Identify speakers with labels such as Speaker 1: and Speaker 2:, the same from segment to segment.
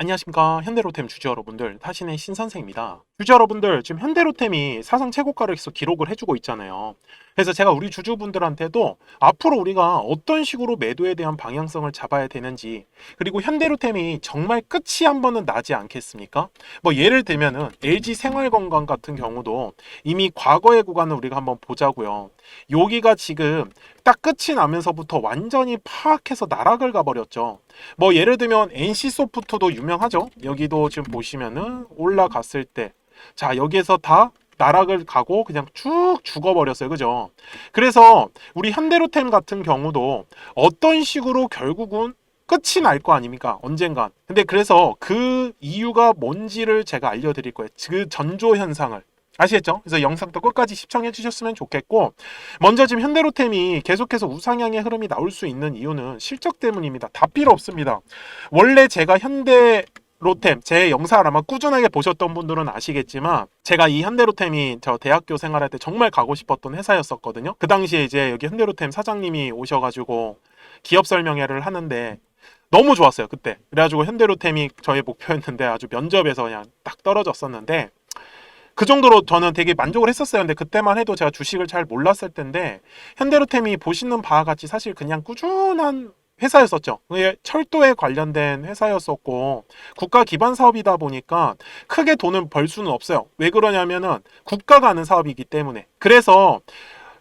Speaker 1: 안녕하십니까. 현대로템 주주 여러분들 타신의 신선생입니다. 주주 여러분들 지금 현대로템이 사상 최고가를 계속 기록을 해주고 있잖아요 그래서 제가 우리 주주분들한테도 앞으로 우리가 어떤 식으로 매도에 대한 방향성을 잡아야 되는지 그리고 현대로템이 정말 끝이 한 번은 나지 않겠습니까? 뭐 예를 들면은 LG 생활건강 같은 경우도 이미 과거의 구간을 우리가 한번 보자고요. 여기가 지금 딱 끝이 나면서부터 완전히 파악해서 나락을 가버렸죠. 뭐 예를 들면 NC 소프트도 유명하죠. 여기도 지금 보시면은 올라갔을 때. 자, 여기에서 다 나락을 가고 그냥 쭉 죽어버렸어요. 그죠? 그래서 우리 현대로템 같은 경우도 어떤 식으로 결국은 끝이 날 거 아닙니까? 언젠간. 근데 그래서 그 이유가 뭔지를 제가 알려드릴 거예요. 그 전조 현상을. 아시겠죠? 그래서 영상도 끝까지 시청해 주셨으면 좋겠고 먼저 지금 현대로템이 계속해서 우상향의 흐름이 나올 수 있는 이유는 실적 때문입니다. 다 필요 없습니다. 원래 제가 현대 로템 제 영상을 아마 꾸준하게 보셨던 분들은 아시겠지만 제가 이 현대로템이 저 대학교 생활할 때 정말 가고 싶었던 회사였었거든요. 그 당시에 이제 여기 현대로템 사장님이 오셔가지고 기업 설명회를 하는데 너무 좋았어요 그때. 그래가지고 현대로템이 저의 목표였는데 아주 면접에서 그냥 딱 떨어졌었는데 그 정도로 저는 되게 만족을 했었어요. 근데 그때만 해도 제가 주식을 잘 몰랐을 텐데 현대로템이 보시는 바와 같이 사실 그냥 꾸준한 회사였었죠. 철도에 관련된 회사였었고 국가 기반 사업이다 보니까 크게 돈을 벌 수는 없어요. 왜 그러냐면은 국가가 하는 사업이기 때문에. 그래서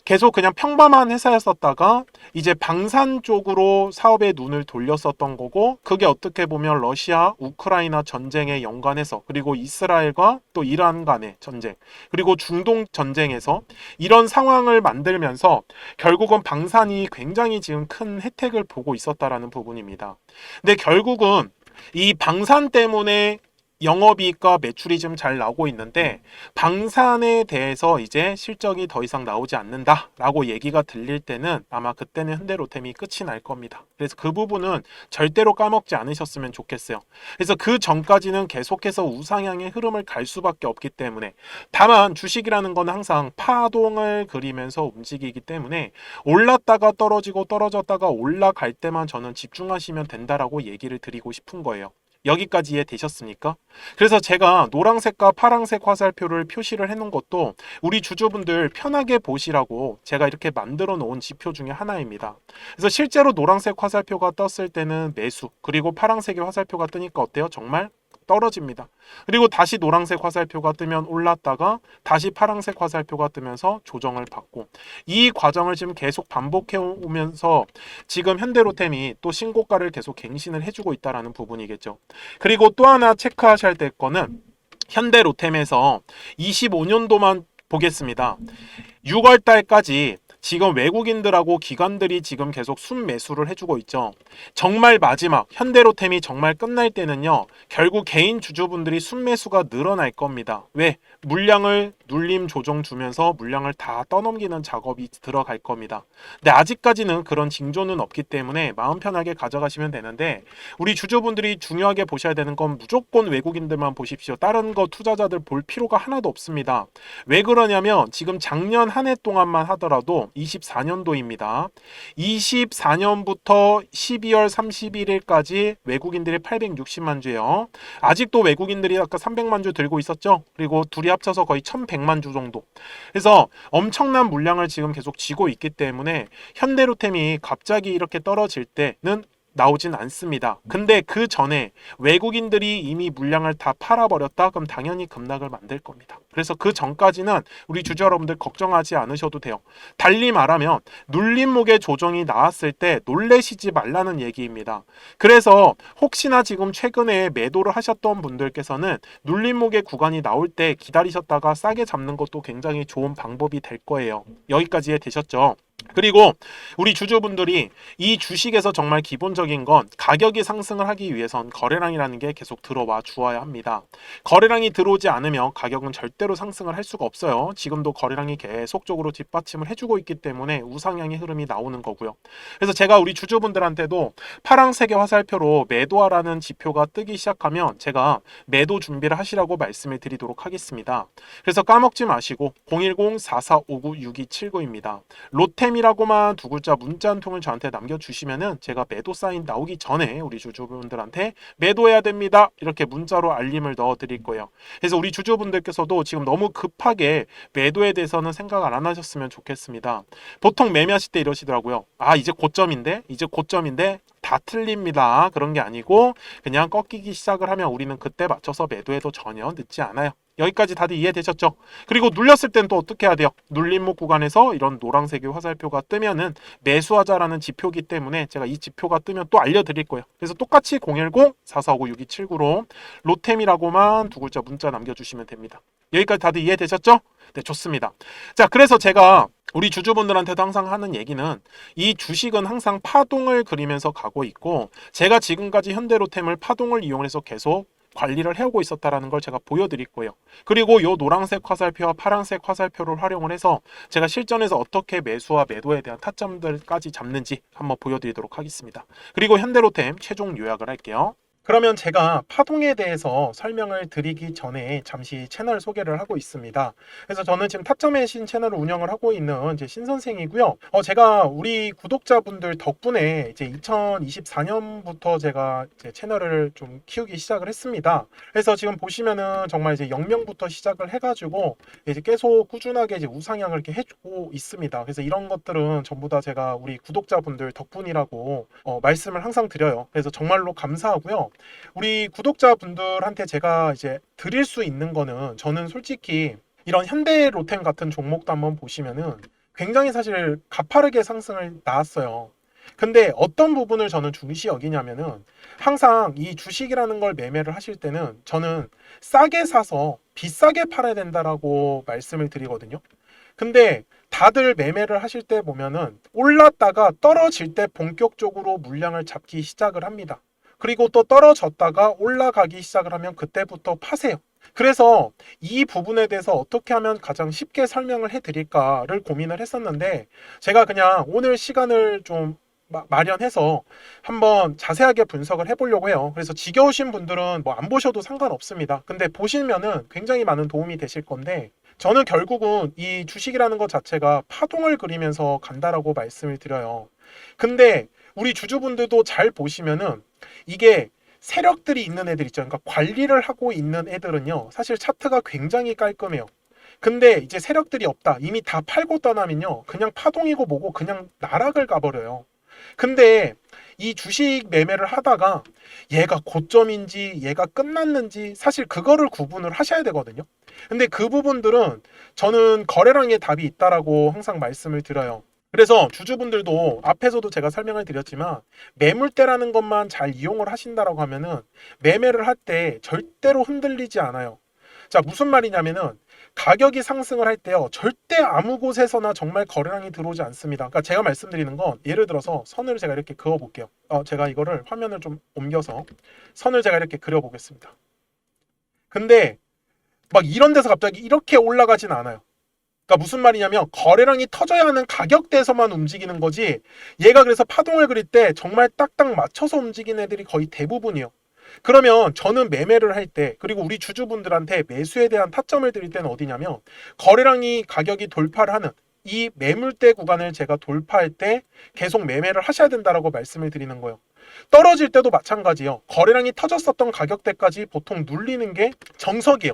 Speaker 1: 계속 그냥 평범한 회사였었다가 이제 방산 쪽으로 사업에 눈을 돌렸었던 거고 그게 어떻게 보면 러시아 우크라이나 전쟁에 연관해서 그리고 이스라엘과 또 이란 간의 전쟁 그리고 중동 전쟁에서 이런 상황을 만들면서 결국은 방산이 굉장히 지금 큰 혜택을 보고 있었다라는 부분입니다. 근데 결국은 이 방산 때문에 영업이익과 매출이 좀 잘 나오고 있는데 방산에 대해서 이제 실적이 더 이상 나오지 않는다라고 얘기가 들릴 때는 아마 그때는 현대로템이 끝이 날 겁니다. 그래서 그 부분은 절대로 까먹지 않으셨으면 좋겠어요. 그래서 그 전까지는 계속해서 우상향의 흐름을 갈 수밖에 없기 때문에 다만 주식이라는 건 항상 파동을 그리면서 움직이기 때문에 올랐다가 떨어지고 떨어졌다가 올라갈 때만 저는 집중하시면 된다라고 얘기를 드리고 싶은 거예요. 여기까지 이해되셨습니까? 그래서 제가 노란색과 파란색 화살표를 표시를 해놓은 것도 우리 주주분들 편하게 보시라고 제가 이렇게 만들어 놓은 지표 중에 하나입니다. 그래서 실제로 노란색 화살표가 떴을 때는 매수, 그리고 파란색의 화살표가 뜨니까 어때요? 정말 떨어집니다. 그리고 다시 노란색 화살표가 뜨면 올랐다가 다시 파란색 화살표가 뜨면서 조정을 받고 이 과정을 지금 계속 반복해 오면서 지금 현대로템이 또 신고가를 계속 갱신을 해주고 있다라는 부분이겠죠. 그리고 또 하나 체크하셔야 될 거는 현대로템에서 25년도만 보겠습니다. 6월 달까지 지금 외국인들하고 기관들이 지금 계속 순매수를 해주고 있죠. 정말 마지막 현대로템이 정말 끝날 때는요. 결국 개인 주주분들이 순매수가 늘어날 겁니다. 왜? 물량을 눌림 조정 주면서 물량을 다 떠넘기는 작업이 들어갈 겁니다. 근데 아직까지는 그런 징조는 없기 때문에 마음 편하게 가져가시면 되는데 우리 주주분들이 중요하게 보셔야 되는 건 무조건 외국인들만 보십시오. 다른 거 투자자들 볼 필요가 하나도 없습니다. 왜 그러냐면 지금 작년 한 해 동안만 하더라도 24년도입니다. 24년부터 12월 31일까지 외국인들이 860만 주예요. 아직도 외국인들이 아까 300만 주 들고 있었죠. 그리고 둘이 합쳐서 거의 1100만 주 정도. 그래서 엄청난 물량을 지금 계속 쥐고 있기 때문에 현대로템이 갑자기 이렇게 떨어질 때는 나오진 않습니다. 근데 그 전에 외국인들이 이미 물량을 다 팔아버렸다? 그럼 당연히 급락을 만들 겁니다. 그래서 그 전까지는 우리 주주 여러분들 걱정하지 않으셔도 돼요. 달리 말하면 눌림목의 조정이 나왔을 때 놀래시지 말라는 얘기입니다. 그래서 혹시나 지금 최근에 매도를 하셨던 분들께서는 눌림목의 구간이 나올 때 기다리셨다가 싸게 잡는 것도 굉장히 좋은 방법이 될 거예요. 여기까지 되셨죠? 그리고 우리 주주분들이 이 주식에서 정말 기본적인 건 가격이 상승을 하기 위해선 거래량이라는 게 계속 들어와 주어야 합니다. 거래량이 들어오지 않으면 가격은 절대로 상승을 할 수가 없어요. 지금도 거래량이 계속적으로 뒷받침을 해주고 있기 때문에 우상향의 흐름이 나오는 거고요. 그래서 제가 우리 주주분들한테도 파랑색의 화살표로 매도하라는 지표가 뜨기 시작하면 제가 매도 준비를 하시라고 말씀을 드리도록 하겠습니다. 그래서 까먹지 마시고 010-4459-6279입니다. 롯데 로 템이라고만 두 글자 문자 한 통을 저한테 남겨주시면은 제가 매도 사인 나오기 전에 우리 주주분들한테 매도해야 됩니다. 이렇게 문자로 알림을 넣어 드릴 거예요. 그래서 우리 주주분들께서도 지금 너무 급하게 매도에 대해서는 생각을 안 하셨으면 좋겠습니다. 보통 매매하실 때 이러시더라고요. 아 이제 고점인데 이제 고점인데 다 틀립니다. 그런 게 아니고 그냥 꺾이기 시작을 하면 우리는 그때 맞춰서 매도해도 전혀 늦지 않아요. 여기까지 다들 이해되셨죠? 그리고 눌렸을 땐 또 어떻게 해야 돼요? 눌림목 구간에서 이런 노란색의 화살표가 뜨면은 매수하자라는 지표기 때문에 제가 이 지표가 뜨면 또 알려드릴 거예요. 그래서 똑같이 010-4459-6279로 로템이라고만 두 글자 문자 남겨주시면 됩니다. 여기까지 다들 이해되셨죠? 네, 좋습니다. 자, 그래서 제가 우리 주주분들한테도 항상 하는 얘기는 이 주식은 항상 파동을 그리면서 가고 있고 제가 지금까지 현대로템을 파동을 이용해서 계속 관리를 해오고 있었다라는 걸 제가 보여드릴 거예요. 그리고 요 노란색 화살표와 파란색 화살표를 활용을 해서 제가 실전에서 어떻게 매수와 매도에 대한 타점들까지 잡는지 한번 보여드리도록 하겠습니다. 그리고 현대로템 최종 요약을 할게요. 그러면 제가 파동에 대해서 설명을 드리기 전에 잠시 채널 소개를 하고 있습니다. 그래서 저는 지금 타점의 신 채널을 운영을 하고 있는 이제 신 선생이고요. 어, 제가 우리 구독자분들 덕분에 이제 2024년부터 제가 이제 채널을 좀 키우기 시작을 했습니다. 그래서 지금 보시면은 정말 이제 0명부터 시작을 해가지고 이제 계속 꾸준하게 이제 우상향을 이렇게 해주고 있습니다. 그래서 이런 것들은 전부 다 제가 우리 구독자분들 덕분이라고 어, 말씀을 항상 드려요. 그래서 정말로 감사하고요. 우리 구독자분들한테 제가 이제 드릴 수 있는 거는 저는 솔직히 이런 현대 로템 같은 종목도 한번 보시면은 굉장히 사실 가파르게 상승을 나왔어요. 근데 어떤 부분을 저는 중시 여기냐면은 항상 이 주식이라는 걸 매매를 하실 때는 저는 싸게 사서 비싸게 팔아야 된다라고 말씀을 드리거든요. 근데 다들 매매를 하실 때 보면은 올랐다가 떨어질 때 본격적으로 물량을 잡기 시작을 합니다. 그리고 또 떨어졌다가 올라가기 시작을 하면 그때부터 파세요. 그래서 이 부분에 대해서 어떻게 하면 가장 쉽게 설명을 해드릴까를 고민을 했었는데 제가 그냥 오늘 시간을 좀 마- 마련해서 한번 자세하게 분석을 해보려고 해요. 그래서 지겨우신 분들은 뭐 안 보셔도 상관없습니다. 근데 보시면은 굉장히 많은 도움이 되실 건데 저는 결국은 이 주식이라는 것 자체가 파동을 그리면서 간다라고 말씀을 드려요. 근데 우리 주주분들도 잘 보시면은 이게 세력들이 있는 애들 있죠. 그러니까 관리를 하고 있는 애들은요. 사실 차트가 굉장히 깔끔해요. 근데 이제 세력들이 없다. 이미 다 팔고 떠나면요. 그냥 파동이고 뭐고 그냥 나락을 가버려요. 근데 이 주식 매매를 하다가 얘가 고점인지 얘가 끝났는지 사실 그거를 구분을 하셔야 되거든요. 근데 그 부분들은 저는 거래량의 답이 있다라고 항상 말씀을 드려요. 그래서 주주분들도 앞에서도 제가 설명을 드렸지만 매물대라는 것만 잘 이용을 하신다라고 하면은 매매를 할 때 절대로 흔들리지 않아요. 자, 무슨 말이냐면은 가격이 상승을 할 때요. 절대 아무 곳에서나 정말 거래량이 들어오지 않습니다. 그러니까 제가 말씀드리는 건 예를 들어서 선을 제가 이렇게 그어 볼게요. 어, 제가 이거를 화면을 좀 옮겨서 선을 제가 이렇게 그려 보겠습니다. 근데 막 이런 데서 갑자기 이렇게 올라가진 않아요. 그러니까 무슨 말이냐면 거래량이 터져야 하는 가격대에서만 움직이는 거지 얘가 그래서 파동을 그릴 때 정말 딱딱 맞춰서 움직이는 애들이 거의 대부분이에요. 그러면 저는 매매를 할 때 그리고 우리 주주분들한테 매수에 대한 타점을 드릴 때는 어디냐면 거래량이 가격이 돌파를 하는 이 매물대 구간을 제가 돌파할 때 계속 매매를 하셔야 된다라고 말씀을 드리는 거예요. 떨어질 때도 마찬가지예요. 거래량이 터졌었던 가격대까지 보통 눌리는 게 정석이에요.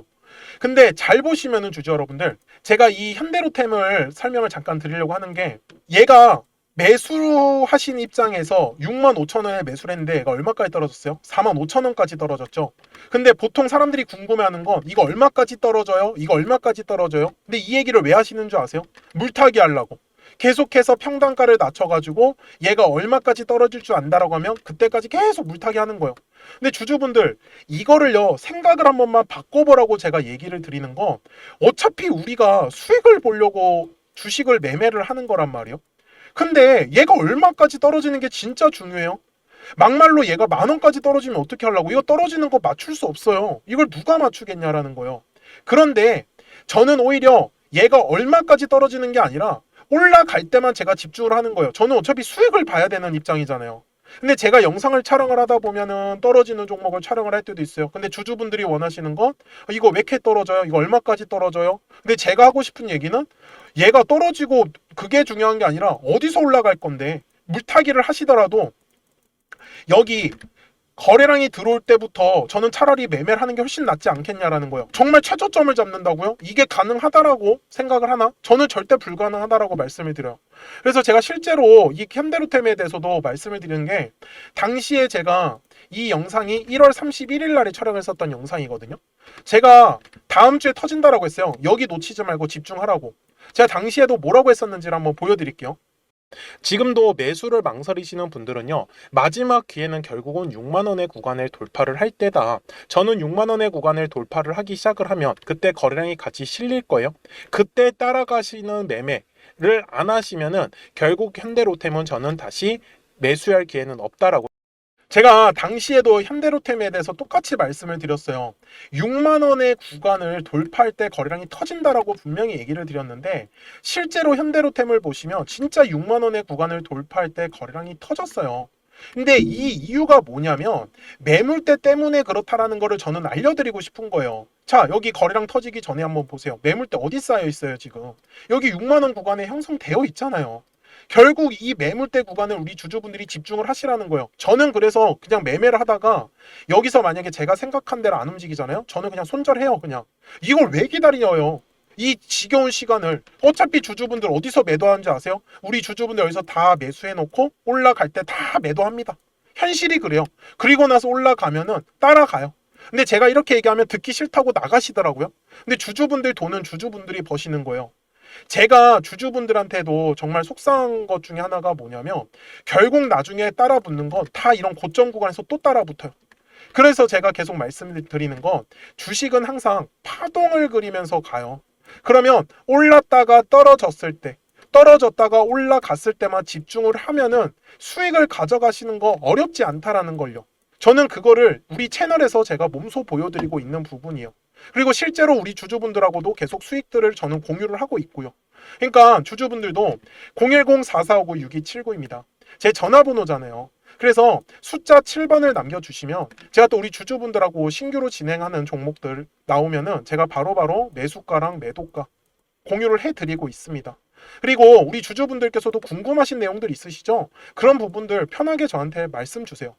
Speaker 1: 근데 잘 보시면은 주주 여러분들 제가 이 현대로템을 설명을 잠깐 드리려고 하는 게 얘가 매수하신 입장에서 6만 5천 원에 매수를 했는데 얘가 얼마까지 떨어졌어요? 4만 5천 원까지 떨어졌죠. 근데 보통 사람들이 궁금해하는 건 이거 얼마까지 떨어져요? 이거 얼마까지 떨어져요? 근데 이 얘기를 왜 하시는 줄 아세요? 물타기 하려고. 계속해서 평단가를 낮춰가지고 얘가 얼마까지 떨어질 줄 안다라고 하면 그때까지 계속 물타기 하는 거예요. 근데 주주분들 이거를요 생각을 한 번만 바꿔보라고 제가 얘기를 드리는 건 어차피 우리가 수익을 보려고 주식을 매매를 하는 거란 말이에요. 근데 얘가 얼마까지 떨어지는 게 진짜 중요해요. 막말로 얘가 만 원까지 떨어지면 어떻게 하려고? 이거 떨어지는 거 맞출 수 없어요. 이걸 누가 맞추겠냐라는 거예요. 그런데 저는 오히려 얘가 얼마까지 떨어지는 게 아니라 올라갈 때만 제가 집중을 하는 거예요. 저는 어차피 수익을 봐야 되는 입장이잖아요. 근데 제가 영상을 촬영을 하다 보면은 떨어지는 종목을 촬영을 할 때도 있어요. 근데 주주분들이 원하시는 건 이거 왜 이렇게 떨어져요? 이거 얼마까지 떨어져요? 근데 제가 하고 싶은 얘기는 얘가 떨어지고 그게 중요한 게 아니라 어디서 올라갈 건데 물타기를 하시더라도 여기 거래량이 들어올 때부터 저는 차라리 매매를 하는 게 훨씬 낫지 않겠냐라는 거예요. 정말 최저점을 잡는다고요? 이게 가능하다라고 생각을 하나? 저는 절대 불가능하다라고 말씀을 드려요. 그래서 제가 실제로 이 현대로템에 대해서도 말씀을 드리는 게 당시에 제가 이 영상이 1월 31일 날에 촬영했었던 영상이거든요. 제가 다음 주에 터진다라고 했어요. 여기 놓치지 말고 집중하라고. 제가 당시에도 뭐라고 했었는지를 한번 보여드릴게요. 지금도 매수를 망설이시는 분들은요, 마지막 기회는 결국은 6만 원의 구간을 돌파를 할 때다. 저는 6만 원의 구간을 돌파를 하기 시작을 하면 그때 거래량이 같이 실릴 거예요. 그때 따라가시는 매매를 안 하시면은 결국 현대로템은 저는 다시 매수할 기회는 없다라고. 제가 당시에도 현대로템에 대해서 똑같이 말씀을 드렸어요. 6만 원의 구간을 돌파할 때 거래량이 터진다라고 분명히 얘기를 드렸는데 실제로 현대로템을 보시면 진짜 6만 원의 구간을 돌파할 때 거래량이 터졌어요. 근데 이 이유가 뭐냐면 매물대 때문에 그렇다라는 거를 저는 알려드리고 싶은 거예요. 자, 여기 거래량 터지기 전에 한번 보세요. 매물대 어디 쌓여 있어요, 지금? 여기 6만 원 구간에 형성되어 있잖아요. 결국 이 매물대 구간을 우리 주주분들이 집중을 하시라는 거예요. 저는 그래서 그냥 매매를 하다가 여기서 만약에 제가 생각한 대로 안 움직이잖아요. 저는 그냥 손절해요, 그냥. 이걸 왜 기다려요? 이 지겨운 시간을 어차피 주주분들 어디서 매도하는지 아세요? 우리 주주분들 여기서 다 매수해 놓고 올라갈 때 다 매도합니다. 현실이 그래요. 그리고 나서 올라가면은 따라가요. 근데 제가 이렇게 얘기하면 듣기 싫다고 나가시더라고요. 근데 주주분들 돈은 주주분들이 버시는 거예요. 제가 주주분들한테도 정말 속상한 것 중에 하나가 뭐냐면 결국 나중에 따라 붙는 건 다 이런 고점 구간에서 또 따라 붙어요. 그래서 제가 계속 말씀드리는 건 주식은 항상 파동을 그리면서 가요. 그러면 올랐다가 떨어졌을 때 떨어졌다가 올라갔을 때만 집중을 하면은 수익을 가져가시는 거 어렵지 않다라는 걸요. 저는 그거를 우리 채널에서 제가 몸소 보여드리고 있는 부분이에요. 그리고 실제로 우리 주주분들하고도 계속 수익들을 저는 공유를 하고 있고요. 그러니까 주주분들도 010-4459-6279입니다. 제 전화번호잖아요. 그래서 숫자 7번을 남겨주시면 제가 또 우리 주주분들하고 신규로 진행하는 종목들 나오면은 제가 바로바로 매수가랑 매도가 공유를 해드리고 있습니다. 그리고 우리 주주분들께서도 궁금하신 내용들 있으시죠? 그런 부분들 편하게 저한테 말씀 주세요.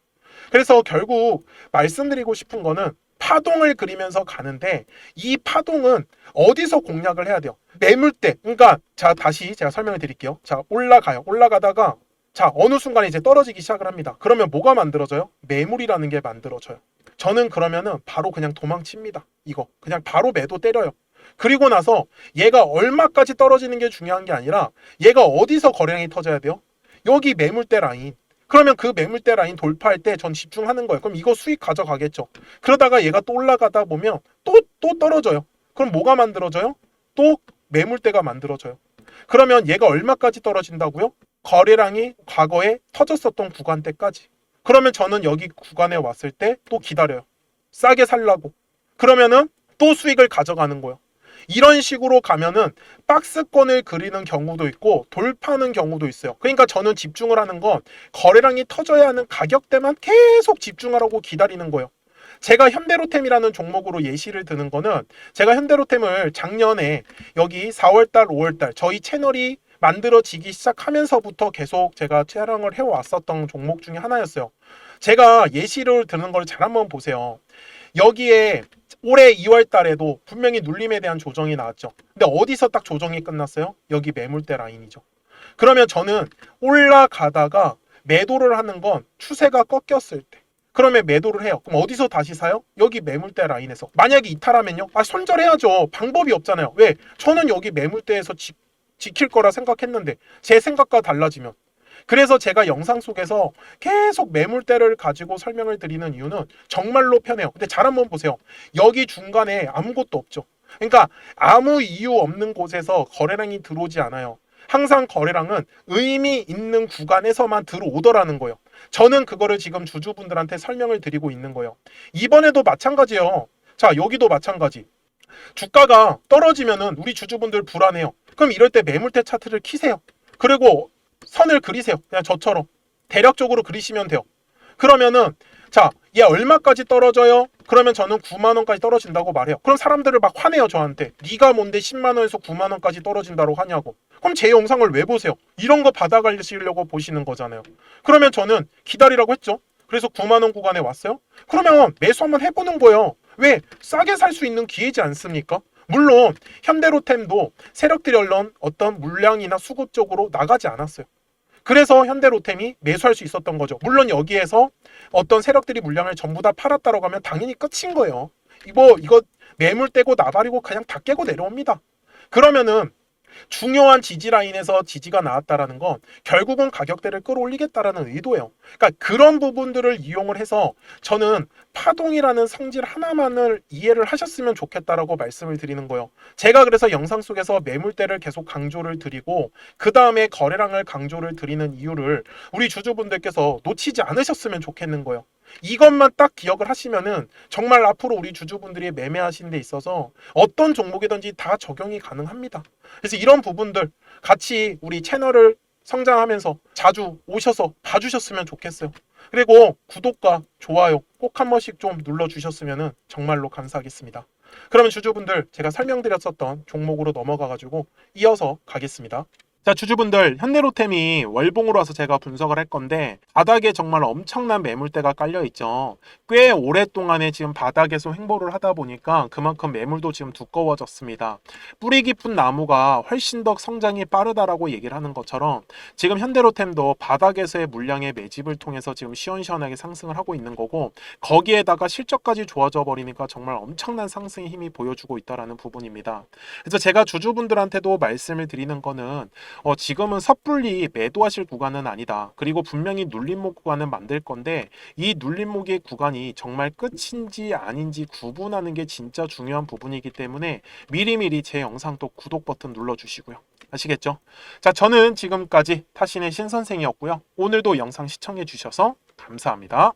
Speaker 1: 그래서 결국 말씀드리고 싶은 거는 파동을 그리면서 가는데 이 파동은 어디서 공략을 해야 돼요? 매물대. 그러니까 자 다시 제가 설명을 드릴게요. 자 올라가요. 올라가다가 자 어느 순간에 이제 떨어지기 시작을 합니다. 그러면 뭐가 만들어져요? 매물이라는 게 만들어져요. 저는 그러면은 바로 그냥 도망칩니다. 이거 그냥 바로 매도 때려요. 그리고 나서 얘가 얼마까지 떨어지는 게 중요한 게 아니라 얘가 어디서 거래량이 터져야 돼요? 여기 매물대 라인. 그러면 그 매물대 라인 돌파할 때 전 집중하는 거예요. 그럼 이거 수익 가져가겠죠. 그러다가 얘가 또 올라가다 보면 또, 또 떨어져요. 그럼 뭐가 만들어져요? 또 매물대가 만들어져요. 그러면 얘가 얼마까지 떨어진다고요? 거래량이 과거에 터졌었던 구간대까지. 그러면 저는 여기 구간에 왔을 때 또 기다려요. 싸게 살라고. 그러면은 또 수익을 가져가는 거예요. 이런 식으로 가면은 박스권을 그리는 경우도 있고 돌파하는 경우도 있어요. 그러니까 저는 집중을 하는 건 거래량이 터져야 하는 가격대만 계속 집중하라고 기다리는 거예요. 제가 현대로템이라는 종목으로 예시를 드는 거는 제가 현대로템을 작년에 여기 4월달, 5월달 저희 채널이 만들어지기 시작하면서부터 계속 제가 촬영을 해왔었던 종목 중에 하나였어요. 제가 예시를 드는 걸 잘 한번 보세요. 여기에 올해 2월 달에도 분명히 눌림에 대한 조정이 나왔죠. 근데 어디서 딱 조정이 끝났어요? 여기 매물대 라인이죠. 그러면 저는 올라가다가 매도를 하는 건 추세가 꺾였을 때. 그러면 매도를 해요. 그럼 어디서 다시 사요? 여기 매물대 라인에서. 만약에 이탈하면요? 아, 손절해야죠. 방법이 없잖아요. 왜? 저는 여기 매물대에서 지, 지킬 거라 생각했는데 제 생각과 달라지면 그래서 제가 영상 속에서 계속 매물대를 가지고 설명을 드리는 이유는 정말로 편해요. 근데 잘 한번 보세요. 여기 중간에 아무것도 없죠. 그러니까 아무 이유 없는 곳에서 거래량이 들어오지 않아요. 항상 거래량은 의미 있는 구간에서만 들어오더라는 거예요. 저는 그거를 지금 주주분들한테 설명을 드리고 있는 거예요. 이번에도 마찬가지예요. 자, 여기도 마찬가지. 주가가 떨어지면은 우리 주주분들 불안해요. 그럼 이럴 때 매물대 차트를 키세요. 그리고 선을 그리세요. 그냥 저처럼. 대략적으로 그리시면 돼요. 그러면은 자, 얘 얼마까지 떨어져요? 그러면 저는 9만 원까지 떨어진다고 말해요. 그럼 사람들을 막 화내요 저한테. 네가 뭔데 10만 원에서 9만 원까지 떨어진다고 하냐고. 그럼 제 영상을 왜 보세요? 이런 거 받아가시려고 보시는 거잖아요. 그러면 저는 기다리라고 했죠. 그래서 9만 원 구간에 왔어요. 그러면 매수 한번 해보는 거예요. 왜? 싸게 살 수 있는 기회지 않습니까? 물론 현대로템도 세력들이 얼른 어떤 물량이나 수급 쪽으로 나가지 않았어요. 그래서 현대로템이 매수할 수 있었던 거죠. 물론 여기에서 어떤 세력들이 물량을 전부 다 팔았다라고 하면 당연히 끝인 거예요. 이거 이거 매물 떼고 나발이고 그냥 다 깨고 내려옵니다. 그러면은 중요한 지지 라인에서 지지가 나왔다라는 건 결국은 가격대를 끌어올리겠다라는 의도예요. 그러니까 그런 부분들을 이용을 해서 저는 파동이라는 성질 하나만을 이해를 하셨으면 좋겠다라고 말씀을 드리는 거예요. 제가 그래서 영상 속에서 매물대를 계속 강조를 드리고 그 다음에 거래량을 강조를 드리는 이유를 우리 주주분들께서 놓치지 않으셨으면 좋겠는 거예요. 이것만 딱 기억을 하시면은 정말 앞으로 우리 주주분들이 매매하시는 데 있어서 어떤 종목이든지 다 적용이 가능합니다. 그래서 이런 부분들 같이 우리 채널을 성장하면서 자주 오셔서 봐주셨으면 좋겠어요. 그리고 구독과 좋아요 꼭 한 번씩 좀 눌러주셨으면 정말로 감사하겠습니다. 그러면 주주분들 제가 설명드렸었던 종목으로 넘어가가지고 이어서 가겠습니다. 자 주주분들 현대로템이 월봉으로 와서 제가 분석을 할 건데 바닥에 정말 엄청난 매물대가 깔려 있죠. 꽤 오랫동안에 지금 바닥에서 횡보를 하다 보니까 그만큼 매물도 지금 두꺼워졌습니다. 뿌리 깊은 나무가 훨씬 더 성장이 빠르다라고 얘기를 하는 것처럼 지금 현대로템도 바닥에서의 물량의 매집을 통해서 지금 시원시원하게 상승을 하고 있는 거고 거기에다가 실적까지 좋아져 버리니까 정말 엄청난 상승의 힘이 보여주고 있다라는 부분입니다. 그래서 제가 주주분들한테도 말씀을 드리는 거는 어, 지금은 섣불리 매도하실 구간은 아니다. 그리고 분명히 눌림목 구간은 만들 건데 이 눌림목의 구간이 정말 끝인지 아닌지 구분하는 게 진짜 중요한 부분이기 때문에 미리미리 제 영상 또 구독 버튼 눌러주시고요. 아시겠죠? 자, 저는 지금까지 타신의 신선생이었고요. 오늘도 영상 시청해 주셔서 감사합니다.